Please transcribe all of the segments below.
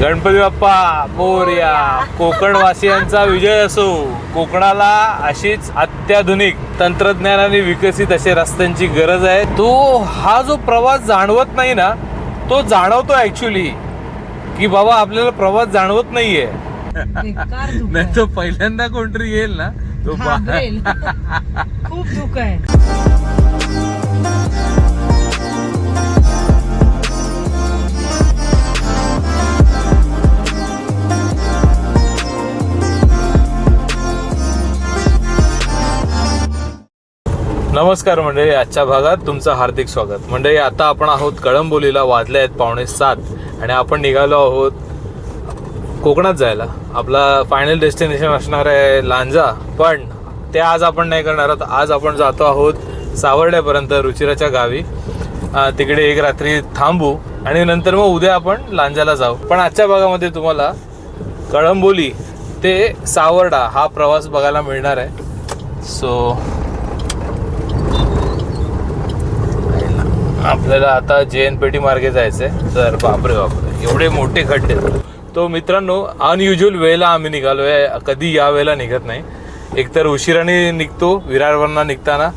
गणपती बाप्पा मोरया कोकणवासियांचा विजय असो. कोकणाला अशीच अत्याधुनिक तंत्रज्ञानाने विकसित असे रस्त्यांची गरज आहे. तो हा जो प्रवास जाणवत नाही ना तो जाणवतो ऍक्च्युली की बाबा आपल्याला प्रवास जाणवत नाहीये. नाही. तो पहिल्यांदा कोणतरी येईल ना तो. खूप दुःख आहे. नमस्कार मंडळी आजच्या भागात तुमचं हार्दिक स्वागत. मंडळी आता आपण आहोत कळंबोलीला वाजले आहेत पावणे सात आणि आपण निघालो आहोत कोकणात जायला. आपला फायनल डेस्टिनेशन असणार आहे लांजा पण ते आज आपण नाही करणार आहोत. आज आपण जातो आहोत सावर्ड्यापर्यंत रुचिराच्या गावी. तिकडे एक रात्री थांबू आणि नंतर मग उद्या आपण लांजाला जाऊ. पण आजच्या भागामध्ये तुम्हाला कळंबोली ते सावर्डा हा प्रवास बघायला मिळणार आहे. सो आपल्याला आता जे एन पेटी मार्गे जायचंय. तर बापरे बापरे एवढे मोठे खड्डे. तो मित्रांनो अनयुज्युअल वेळेला आम्ही निघालोय. कधी या वेळेला निघत नाही. एकतर उशिराने निघतो विरारवरनं निघताना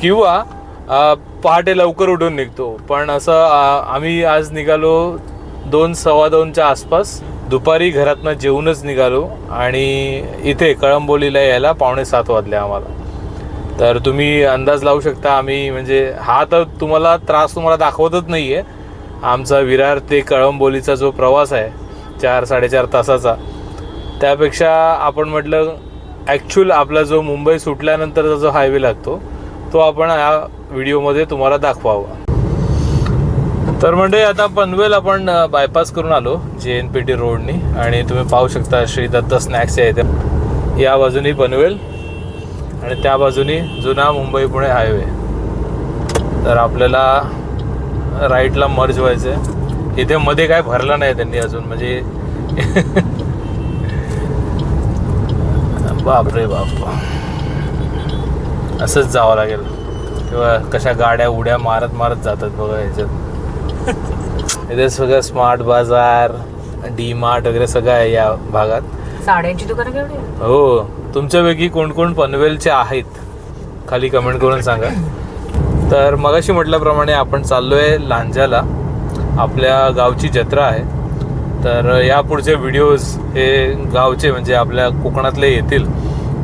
किंवा पहाटे लवकर उठून निघतो. पण असं आम्ही आज निघालो दोन सव्वा दोनच्या आसपास. दुपारी घरातनं जेवूनच निघालो. आणि इथे कळंबोलीला यायला पावणे सात वाजले आम्हाला. तर तुम्ही अंदाज लावू शकता आम्ही म्हणजे हा तर तुम्हाला त्रास तुम्हाला दाखवतच नाही आहे आमचा विरार ते कळंबोलीचा जो प्रवास आहे चार साडेचार तासाचा त्यापेक्षा आपण म्हटलं ॲक्च्युअल आपला जो मुंबई सुटल्यानंतरचा जो हायवे लागतो तो आपण या व्हिडिओमध्ये तुम्हाला दाखवावा. तर म्हणजे आता पनवेल आपण बायपास करून आलो जे एन पी टी रोडनी आणि तुम्ही पाहू शकता श्री दत्त स्नॅक्स आहे इथे. या बाजूनी पनवेल. आणि त्या बाजूनी जुना मुंबई पुणे हायवे. तर आपल्याला राईटला मर्ज व्हायचं आहे इथे मध्ये काय भरलं नाही त्यांनी अजून म्हणजे बाप रे बाप. असंच जावं लागेल. किंवा कशा गाड्या उड्या मारत मारत जातात बघा ह्याच्यात इथे सगळं स्मार्ट बाजार डी मार्ट वगैरे सगळं आहे या भागात. साड्यांची दुकानं केवढी आहेत? हो तुमच्यापैकी कोण कोण पनवेलचे आहेत? खाली कमेंट करून सांगा. तर मगाशी म्हटल्याप्रमाणे आपण चाललोय लांजाला. आपल्या गावची जत्रा आहे. तर या पुढचे व्हिडिओज हे गावचे म्हणजे आपल्या कोकणातले येतील.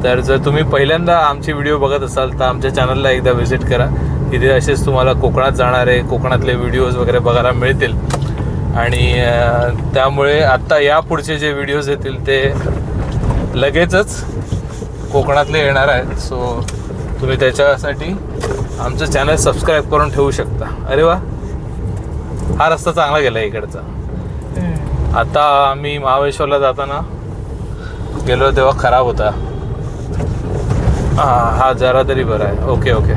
तर जर तुम्ही पहिल्यांदा आमचे व्हिडिओ बघत असाल तर आमच्या चॅनलला एकदा व्हिजिट करा. तिथे असेच तुम्हाला कोकणात जाणारे कोकणातले व्हिडिओज वगैरे बघायला मिळतील. आणि त्यामुळे आत्ता या पुढचे जे व्हिडिओज येतील ते लगेचच कोकणातले येणार आहेत. सो तुम्ही त्याच्यासाठी आमचं चॅनल सबस्क्राईब करून ठेवू शकता. अरे वा! हा रस्ता चांगला गेला इकडचा. आता आम्ही महाबळेश्वरला जाताना गेलो तेव्हा खराब होता. हा हा जरा तरी बरा आहे. ओके ओके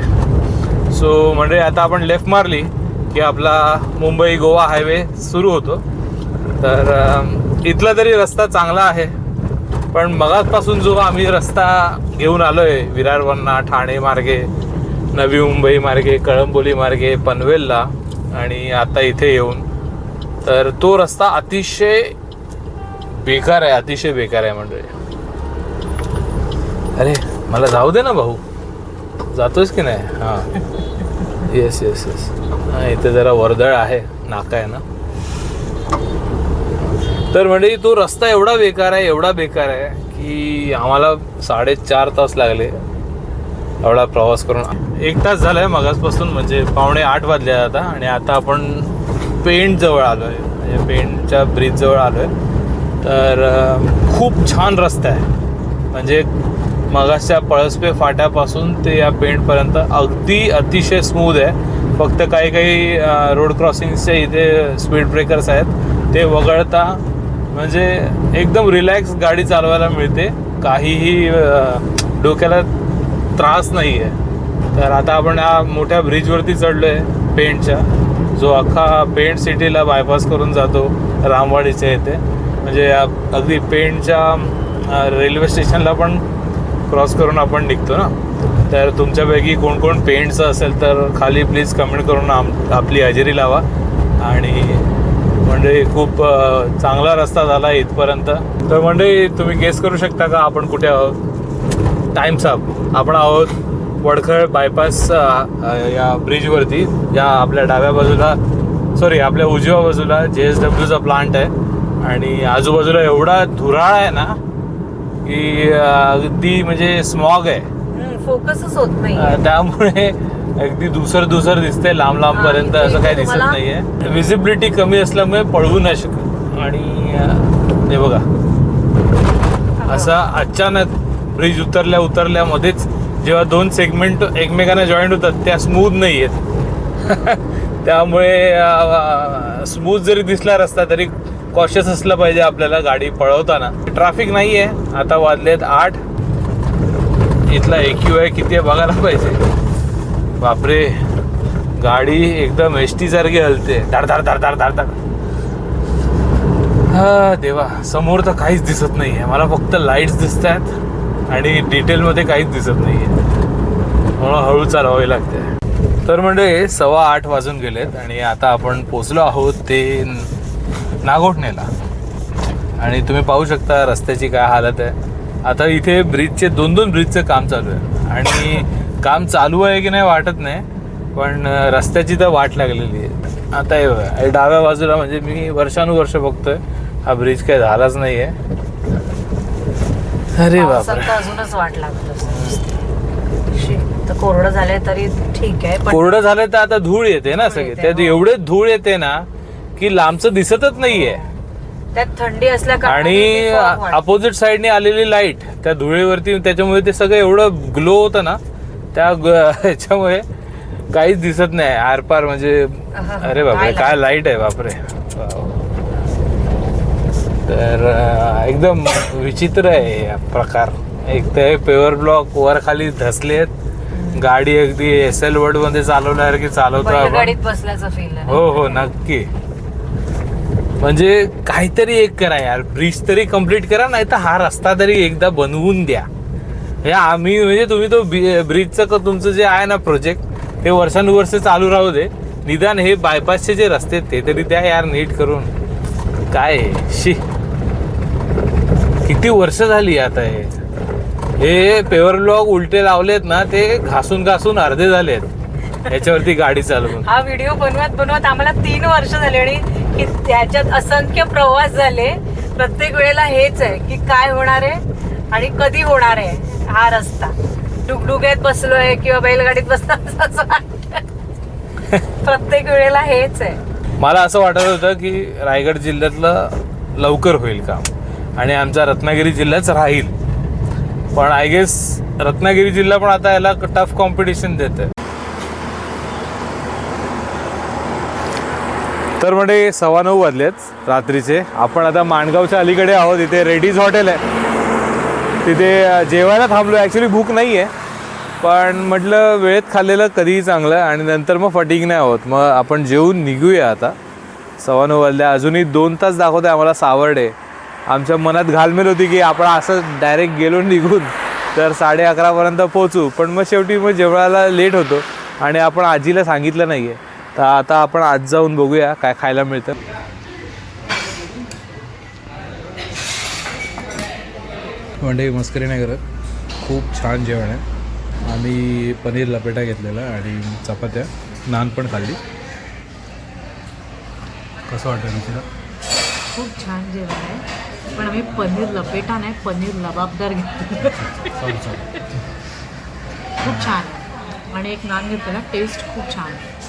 सो म्हणजे आता आपण लेफ्ट मारली. की आपला मुंबई गोवा हायवे सुरू होतो. तर इथला तरी रस्ता चांगला आहे. पण मगाचपासून जो आम्ही रस्ता घेऊन आलो आहे विरारवन्ना ठाणे मार्गे नवी मुंबई मार्गे कळंबोली मार्गे पनवेलला आणि आता इथे येऊन तर तो रस्ता अतिशय बेकार आहे अतिशय बेकार आहे म्हणजे अरे मला जाऊ दे ना भाऊ. जातोयस की नाही? हां. येस येस येस इथे जरा वर्दळ आहे नाका आहे ना. तर म्हणजे तो रस्ता एवढा बेकार आहे एवढा बेकार आहे की आम्हाला साडेचार तास लागले एवढा प्रवास करून. एक तास झालाय मगासपासून म्हणजे पावणे आठ वाजले आता आणि आता आपण पेंट जवळ आलो आहे म्हणजे पेंटच्या ब्रिज जवळ आलो आहे तर खूप छान रस्ता आहे. म्हणजे मगासच्या पळसपे फाट्यापासून ते या पेंटपर्यंत अगदी अतिशय स्मूद आहे. फक्त काही काही रोड क्रॉसिंगचे इथे स्पीड ब्रेकर्स आहेत. ते वगळता म्हणजे एकदम रिलॅक्स गाडी चालवायला मिळते. काहीही डोक्याला त्रास नाही आहे तर आता आपण या मोठ्या ब्रिजवरती चढलो आहे पेंटच्या. जो अख्खा पेंट सिटीला बायपास करून जातो रामवाडीच्या इथे. म्हणजे या अगदी पेंटच्या रेल्वे स्टेशनला पण क्रॉस करून आपण निघतो ना? तर तुमच्यापैकी कोण कोण पेंटचं असेल तर खाली प्लीज कमेंट करून आम आपली हजेरी लावा. आणि म्हणजे खूप चांगला रस्ता झाला इथपर्यंत. तर म्हणजे तुम्ही गेस करू शकता का? आपण कुठे आहोत? टाईम्स अप आपण आहोत वडखळ बायपास या ब्रिजवरती या आपल्या डाव्या बाजूला सॉरी आपल्या उजव्या बाजूला जे एस डब्ल्यूचा प्लांट आहे. आणि आजूबाजूला एवढा धुराळ आहे ना की अगदी म्हणजे स्मॉग आहे. फोकसच होत नाही त्यामुळे अगदी दुसर दुसर दिसते लांब लांब पर्यंत असं काही दिसत नाहीये. विजिबिलिटी कमी असल्यामुळे पळवू नाही शकत. आणि हे बघा. असा अचानक ब्रिज उतरल्या उतरल्यामध्येच जेव्हा दोन सेगमेंट एकमेकांना जॉईंट होतात त्या स्मूथ नाही आहेत त्यामुळे स्मूथ जरी दिसला रस्ता तरी कॉशियस असलं पाहिजे आपल्याला गाडी पळवताना. ट्रॅफिक नाही आहे आता वाजलेत आठ. इथला एक्यू आहे किती आहे बघायला पाहिजे. बापरे. गाडी एकदम एस सारखी हलते. धाड धाड धाड धाड धाड धाड. हा देवा. समोर तर काहीच दिसत नाही आहे मला फक्त लाईट्स दिसत आहेत आणि डिटेलमध्ये काहीच दिसत नाही आहे म्हणून हळू चालवावी लागते. तर म्हणजे सव्वा आठ वाजून गेलेत आणि आता आपण पोचलो आहोत ते नागोठणेला. आणि तुम्ही पाहू शकता रस्त्याची काय हालत आहे. आता इथे ब्रिजचे दोन दोन ब्रिजचं काम चालू आहे. आणि काम चालू आहे की नाही वाटत नाही पण रस्त्याची तर वाट लागलेली आहे. आता हे बघा, डाव्या बाजूला म्हणजे मी वर्षानुवर्ष बघतोय हा ब्रिज काही झालाच नाही आहे अरे अजूनच वाट लागत कोरडं झालंय तरी ठीक आहे कोरडं झालं तर आता धूळ येते ना सगळे. येते, त्यात हो. एवढे धूळ येते ना की लांबचं दिसतच नाहीये. त्यात थंडी असल्या आणि अपोजिट साईडने आलेली लाइट त्या धुळेवरती त्याच्यामुळे ते सगळं एवढं ग्लो होतं ना त्या ह्याच्यामुळे काहीच दिसत नाही. आरपार म्हणजे अरे बापरे काय लाइट? आहे बापरे. तर एकदम विचित्र आहे हा प्रकार. एक तर पेवर ब्लॉक वर खाली धसलेत गाडी अगदी एस एल वर्डमध्ये चालवल्यासारखी चालवतो हो हो नक्की. म्हणजे काहीतरी एक करा यार. ब्रिज तरी कंप्लीट करा नाही तर हा रस्ता तरी एकदा बनवून द्या. हे आम्ही म्हणजे तुम्ही तो ब्रिजचं क- तुमचं जे आहे ना प्रोजेक्ट हे वर्षानुवर्ष चालू राहू दे. निदान हे बायपासचे जे रस्ते आहेत ते तरी द्या यार नीट करून. काय शी. किती वर्ष झाली आता हे? हे पेवर ब्लॉग उलटे लावलेत ना ते घासून घासून अर्धे झालेत. याच्यावरती गाडी चालवून. हा व्हिडिओ बनवत बनवत आम्हाला तीन वर्ष झाले आणि की त्याच्यात असंख्य प्रवास झाले. प्रत्येक वेळेला हेच आहे की काय होणार आहे आणि कधी होणार आहे हा रस्ता. डुगडुग्यात बसलोय किंवा बैलगाडीत बसलो प्रत्येक वेळेला हेच आहे. मला असं वाटत होतं की रायगड जिल्ह्यातलं लवकर होईल काम आणि आमचा रत्नागिरी जिल्हाच राहील. पण आय गेस रत्नागिरी जिल्हा पण आता याला टफ कॉम्पिटिशन देत आहे तर म्हणजे सव्वा नऊ वाजलेत रात्रीचे. आपण आता माणगावच्या अलीकडे आहोत. इथे रेडीज हॉटेल आहे. तिथे जेवायला थांबलो ॲक्च्युली भूक नाही आहे पण म्हटलं वेळेत खाल्लेलं कधीही चांगलं आणि नंतर मग फटिंग नाही होत मग आपण जेवून निघूया आता. सव्वा नऊ वाजल्या अजूनही दोन तास दाखवते आम्हाला सावर्डे आमच्या मनात घालमेल होती की आपण असं डायरेक्ट गेलो निघून तर साडे अकरापर्यंत पोचू पण मग शेवटी मग जेवणाला लेट होतो आणि आपण आजीला सांगितलं नाही आहे तर आता आपण आज जाऊन बघूया काय खायला मिळतं. म्हणजे मस्करी नाही करत. खूप छान जेवण आहे. आम्ही पनीर लपेटा घेतलेला आणि चपात्या नान पण खाल्ली. कसं वाटतं रुचिरा खूप छान जेवण आहे. पण आम्ही पनीर लपेटा नाही पनीर लबाबदार घेतलं सॉरी सॉरी खूप छान. आणि एक नान घेतलेला टेस्ट खूप छान आहे.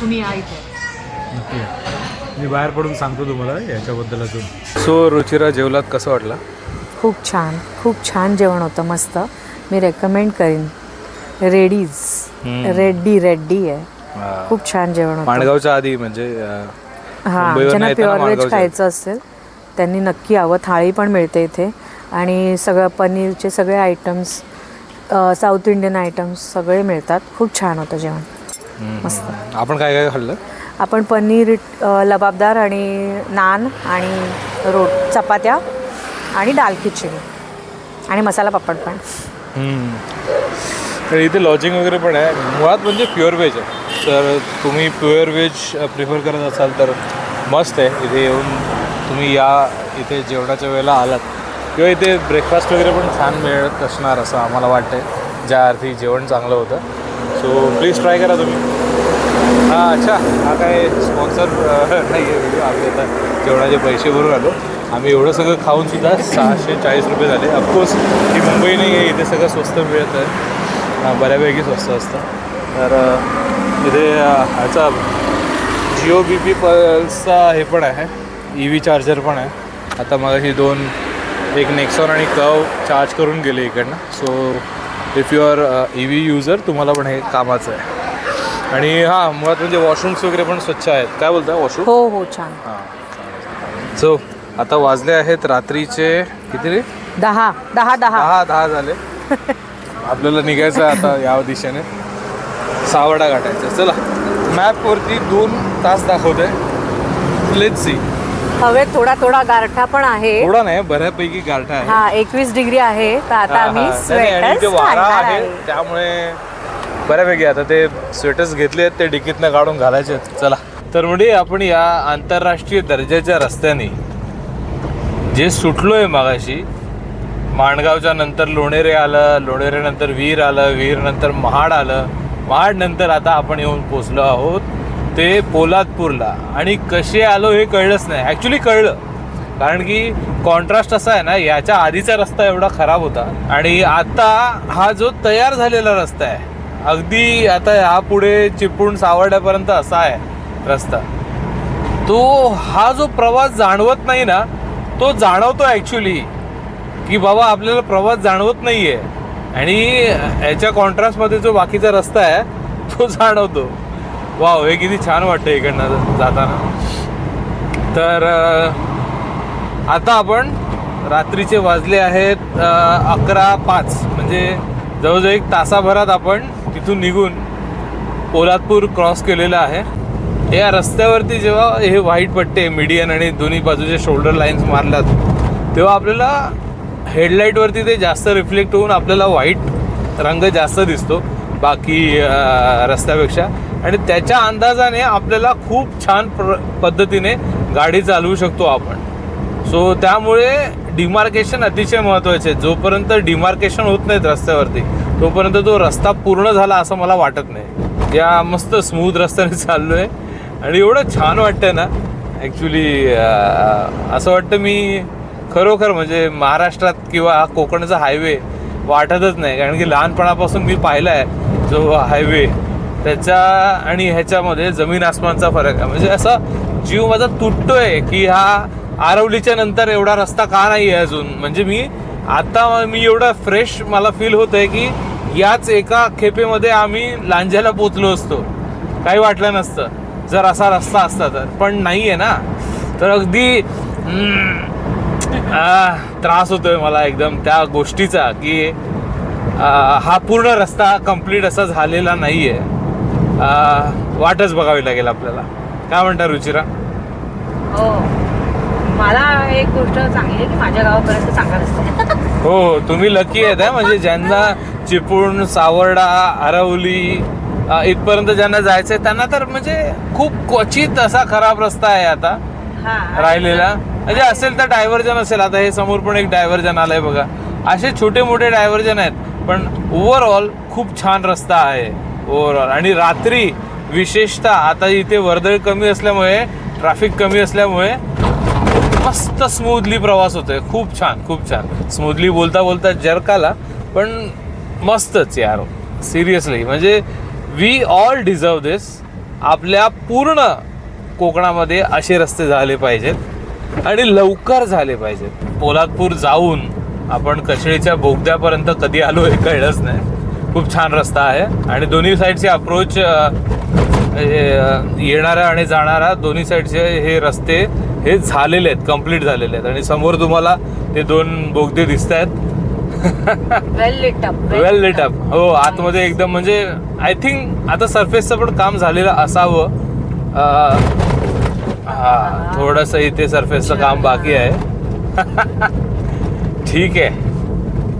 तुम्ही या इथे. नक्की मी बाहेर पडून सांगतो तुम्हाला याच्याबद्दल अजून. सो रुचिरा जेवलात कसं वाटला? खूप छान खूप छान जेवण होतं मस्त. मी रेकमेंड करीन. रेडीज. हम्म. रेड्डी रेड्डी आहे. खूप छान जेवण होतं. माणगावच्या आधी म्हणजे अं, हां मुंबईवरनं ज्यांना येताना प्युअर व्हेज माणगावच्या. खायचं असेल त्यांनी नक्की यावं थाळी पण मिळते इथे. आणि सगळं पनीरचे सगळे आयटम्स साऊथ इंडियन आयटम्स सगळे मिळतात. खूप छान होतं जेवण. मस्त. आपण काय काय खाल्लं? आपण पनीर अ, लबाबदार आणि नान आणि रोट चपात्या आणि दाल खिचडी आणि मसाला पापड पण. हम्म. तर इथे लॉजिंग वगैरे पण आहे. मुळात म्हणजे प्युअर व्हेज आहे. तर तुम्ही प्युअर व्हेज प्रिफर करत असाल तर मस्त आहे. इथे येऊन तुम्ही या इथे जेवणाच्या वेळेला आलात. किंवा इथे ब्रेकफास्ट वगैरे पण छान मिळत असणार असं आम्हाला वाटतंय. ज्या अर्थी जेवण चांगलं होतं. सो प्लीज ट्राय करा तुम्ही. हां अच्छा. हा काय स्पॉन्सर नाही आहे व्हिडिओ आम्ही आता जेवणाचे पैसे भरून आलो आम्ही एवढं सगळं खाऊनसुद्धा सहाशे चाळीस रुपये झाले. ऑफकोर्स ही मुंबई नाही आहे इथे सगळं स्वस्त मिळत आहे. हां बऱ्यापैकी स्वस्त असतं. तर इथे ह्याचा जिओ बी पी पल्सचा हे पण आहे. ई व्ही चार्जर पण आहे. आता मग ही दोन एक नेक्सॉन आणि कव चार्ज करून गेले इकडनं. So if you are E V user तुम्हाला पण हे कामाचं आहे. आणि हां मुळात म्हणजे वॉशरूम्स वगैरे पण स्वच्छ आहेत. काय बोलता वॉशरूम हो हो छान. हां. सो आता वाजले आहेत रात्रीचे किती रे? दहा दहा दहा. दहा दहा झाले. आपल्याला निघायचं आहे आता या दिशेने. सावडा गाठायचा. चला मॅपवरती दोन तास दाखवत आहे लेट सी हवेत थोडा थोडा गारठा पण आहे. थोडा नाही बऱ्यापैकी गारठा आहे. हा एकवीस डिग्री आहे. तर आता आम्ही स्वेटर आहे. त्यामुळे बऱ्यापैकी आता ते स्वेटर्स घेतले आहेत ते डिकीतनं काढून घालायचे आहेत. चला. तर म्हणजे आपण या आंतरराष्ट्रीय दर्जाच्या रस्त्याने जे सुटलोय मागाशी माणगावच्या नंतर लोणेरे आलं लोणेरे नंतर वीर आलं वीर नंतर महाड आलं महाड नंतर आता आपण येऊन पोचलो आहोत. ते पोलादपूरला. आणि कसे आलो हे कळलंच नाही. ॲक्च्युली कळलं. कारण की कॉन्ट्रास्ट असा आहे ना याच्या आधीचा रस्ता एवढा खराब होता. आणि आता हा जो तयार झालेला रस्ता आहे अगदी आता ह्या पुढे चिपळूण सावरड्यापर्यंत असा आहे रस्ता. तो हा जो प्रवास जाणवत नाही ना तो जाणवतो ॲक्च्युली की बाबा आपल्याला प्रवास जाणवत नाही आहे आणि याच्या कॉन्ट्रास्टमध्ये जो बाकीचा रस्ता आहे तो जाणवतो. वाव हे किती छान वाटतं इकडनं जाताना. तर आता आपण रात्रीचे वाजले आहेत अकरा पाच. म्हणजे जवळजवळ एक तासाभरात आपण तिथून निघून पोलादपूर क्रॉस केलेलं आहे. या रस्त्यावरती जेव्हा हे व्हाईट पट्टे मीडियन आणि दोन्ही बाजूचे शोल्डर लाईन्स मारल्यात तेव्हा आपल्याला हेडलाईटवरती ते जास्त रिफ्लेक्ट होऊन आपल्याला व्हाईट रंग जास्त दिसतो बाकी रस्त्यापेक्षा. आणि त्याच्या अंदाजाने आपल्याला खूप छान प्र पद्धतीने गाडी चालवू शकतो आपण. सो त्यामुळे डिमार्केशन अतिशय महत्त्वाचे आहे जोपर्यंत डिमार्केशन होत नाहीत रस्त्यावरती तोपर्यंत तो रस्ता पूर्ण झाला असं मला वाटत नाही. या मस्त स्मूथ रस्त्याने चाललो आहे आणि एवढं छान वाटतं ना ॲक्च्युली असं वाटतं मी खरोखर म्हणजे महाराष्ट्रात किंवा कोकणचा हायवे वाटतच नाही. कारण की लहानपणापासून मी पाहिला आहे जो हायवे त्याच्या आणि ह्याच्यामध्ये जमीन आसमानचा फरक आहे. म्हणजे असा जीव माझा तुटतोय की हा आरवलीच्या नंतर एवढा रस्ता का नाही आहे अजून? म्हणजे मी आता मी एवढा फ्रेश मला फील होत आहे की याच एका खेपेमध्ये आम्ही लांज्याला पोचलो असतो. काही वाटलं नसतं. जर असा रस्ता असता तर. पण नाही आहे ना. तर अगदी त्रास होतोय मला एकदम त्या गोष्टीचा की आ, हा पूर्ण रस्ता कंप्लीट असा झालेला नाही आहे वाटच बघावी लागेल आपल्याला. काय म्हणता रुचिरा? हो. मला एक गोष्ट चांगली की माझ्या गावापर्यंत चांगला रस्ता आहे. हो तुम्ही लकी आहेत हा, म्हणजे ज्यांना चिपळूण सावर्डा आरवली अ, इथपर्यंत ज्यांना जायचंय त्यांना तर म्हणजे खूप क्वचित असा खराब रस्ता आहे आता. हा. राहिलेला. म्हणजे असेल तर डायव्हर्जन असेल. आता हे समोर पण एक डायव्हर्जन आलंय बघा. असे छोटे मोठे डायव्हर्जन आहेत पण ओव्हरऑल खूप छान रस्ता आहे. ओव्हरऑल. आणि रात्री विशेषतः आता इथे वर्दळ कमी असल्यामुळे ट्रॅफिक कमी असल्यामुळे मस्त स्मूथली प्रवास होतोय. खूप छान खूप छान. स्मूथली बोलता बोलता जर्काला पण मस्तच यार. सिरियसली म्हणजे वी ऑल डिझर्व दिस आपल्या पूर्ण कोकणामध्ये असे रस्ते झाले पाहिजेत आणि लवकर झाले पाहिजेत. पोलादपूर जाऊन आपण कचळीच्या बोगद्यापर्यंत कधी आलो हे कळलंच नाही. खूप छान रस्ता आहे. आणि दोन्ही साईडचे अप्रोच येणारा आणि जाणारा दोन्ही साईडचे हे रस्ते हे झालेले आहेत कंप्लीट झालेले आहेत. आणि समोर तुम्हाला ते दोन बोगदे दिसत आहेत. Well lit up well lit up हो आतमध्ये एकदम म्हणजे आय थिंक आता सरफेसचं पण काम झालेलं असावं. हा थोडस इथे सरफेसचं काम बाकी आहे. ठीक आहे.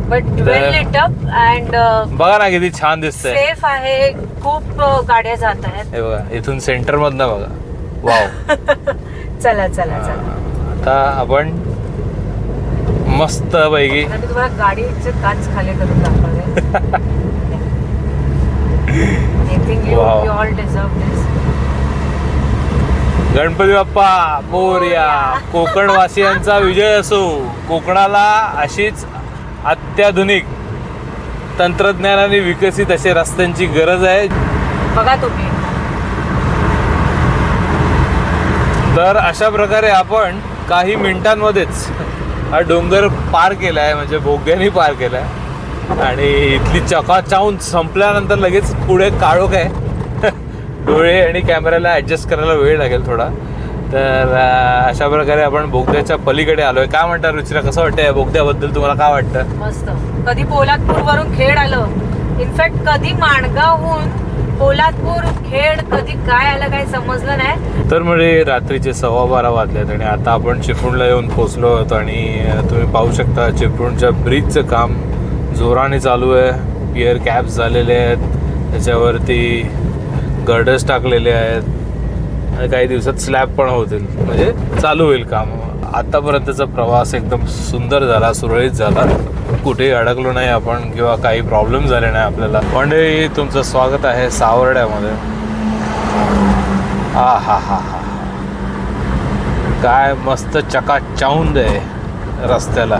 But well lit up and बघा ना किती छान दिसतंय. सेफ आहे. खूप अ, गाड्या जात आहेत. हे बघा इथून सेंटर मधनं बघा. वाव चला चला चला. आता आपण मस्त पैकी आता मी तुम्हाला गाडीचे काच खाली करून दाखवले Wow. All deserve this Ganpati Bappa Morya Konkan वासियांचा विजय असो. कोकणाला अशीच अत्याधुनिक तंत्रज्ञानाने विकसित असे रस्त्यांची गरज आहे. बघा तुम्ही. तर अशा प्रकारे आपण काही मिनिटांमध्येच हा डोंगर पार केला आहे म्हणजे बोग्यानी पार केला आहे आणि इथली चकाचाऊन संपल्यानंतर लगेच पुढे काळोख आहे. डोळे आणि कॅमेऱ्याला ॲडजस्ट करायला वेळ लागेल थोडा. तर अशा प्रकारे आपण बोगद्याच्या पलीकडे आलोय. काय म्हणता रुचिरा कसं वाटतं या बोगद्याबद्दल? तुम्हाला काय वाटतं? मस्त. कधी पोलादपूर वरून खेड आलं? इनफॅक्ट कधी माणगावहून पोलादपूर खेड कधी काय आलं काही समजलं नाही. तर म्हणजे रात्रीचे सव्वा बारा वाजलेत आणि आता आपण चिपळूणला येऊन पोचलो आहोत आणि तुम्ही पाहू शकता चिपळूणच्या ब्रिजचं काम जोराने चालू आहे. पिअर कॅप्स झालेले आहेत. त्याच्यावरती गर्डर्स टाकलेले आहेत. आणि काही दिवसात स्लॅब पण होतील. म्हणजे चालू होईल काम. आतापर्यंतचा प्रवास एकदम सुंदर झाला सुरळीत झाला. कुठेही अडकलो नाही आपण किंवा काही प्रॉब्लेम झाले नाही आपल्याला. म्हणजे तुमचं स्वागत आहे सावर्ड्यामध्ये. हा हा हा हा. काय मस्त चकाचाऊंद आहे रस्त्याला.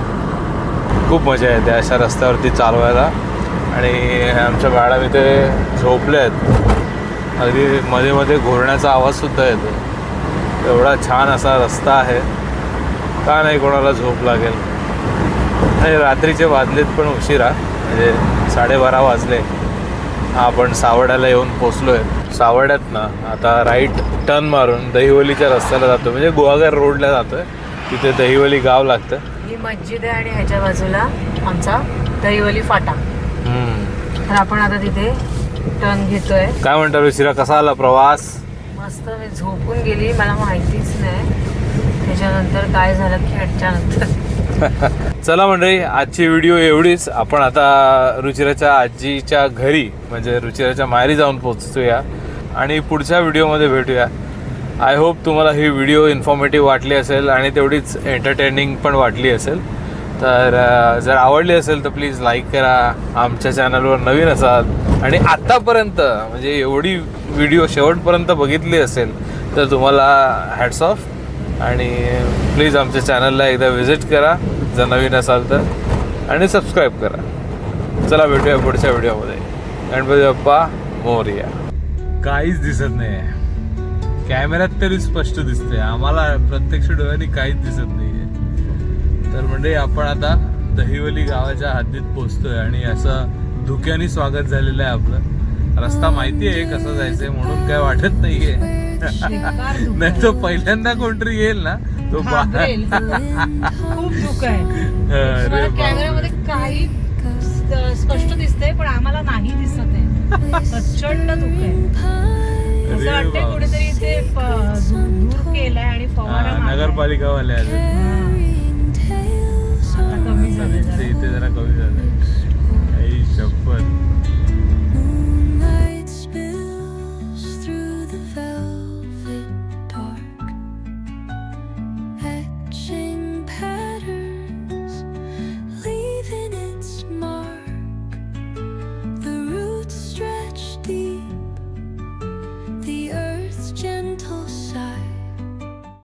खूप मजा येते अशा रस्त्यावरती चालवायला. आणि आमच्या मॅडम इथे झोपले आहेत. अगदी मध्ये मध्ये घोरण्याचा आवाजसुद्धा येतो. एवढा छान असा रस्ता आहे. का नाही कोणाला झोप लागेल? आणि रात्रीचे वाजलेत पण उशिरा. म्हणजे साडेबारा वाजले. आपण सावर्ड्याला येऊन पोचलो आहे सावर्ड्यात ना आता राईट टर्न मारून दहिवलीच्या रस्त्याला जातो म्हणजे गुहागर रोडला जातोय. तिथे दहिवली गाव लागतं. ही मस्जिद आहे आणि ह्याच्या बाजूला आमचा दहिवली फाटा. तर आपण आता तिथे टर्न घेतोय. काय म्हणता ऋषिरा कसा आला प्रवास? मस्त मी झोपून गेली मला माहितीच नाही. त्याच्यानंतर काय झालं खेळच्या नंतर. चला मंडळी आजची व्हिडिओ एवढीच. आपण आता रुचिराच्या आजीच्या घरी म्हणजे रुचिराच्या माहेरी जाऊन पोचतोया आणि पुढच्या व्हिडिओमध्ये भेटूया. आय होप तुम्हाला ही व्हिडिओ इन्फॉर्मेटिव्ह वाटली असेल आणि तेवढीच एंटरटेनिंग पण वाटली असेल. तर जर आवडली असेल तर प्लीज लाईक करा. आमच्या चॅनलवर नवीन असाल आणि आत्तापर्यंत म्हणजे एवढी व्हिडिओ शेवटपर्यंत बघितली असेल तर तुम्हाला हॅट्स ऑफ आणि प्लीज आमच्या चॅनलला एकदा व्हिजिट करा. जर नवीन असाल तर. आणि सबस्क्राईब करा. चला भेटूया पुढच्या व्हिडिओमध्ये गणपती बाप्पा मोरया. काहीच दिसत नाही कॅमेऱ्यात तरी स्पष्ट दिसते आम्हाला प्रत्यक्ष डोळ्यांनी काहीच दिसत नाही. तर म्हणजे आपण आता दहिवली गावाच्या हद्दीत पोहोचतोय आणि असं धुक्याने स्वागत झालेलं आहे आपलं रस्ता माहिती आहे कसा जायचंय म्हणून काय वाटत नाहीये नाही तो पहिल्यांदा कोणतरी येईल ना तो. खूप आहे. कॅमेऱ्यामध्ये काही स्पष्ट दिसतंय पण आम्हाला नाही दिसत आहे प्रचंड दुःख आहे असं वाटतंय. कुठेतरी केलाय आणि फवारा हा, मारलाय. नगरपालिकावाले इथे जरा. इथे जरा कमी झालं आई शपथ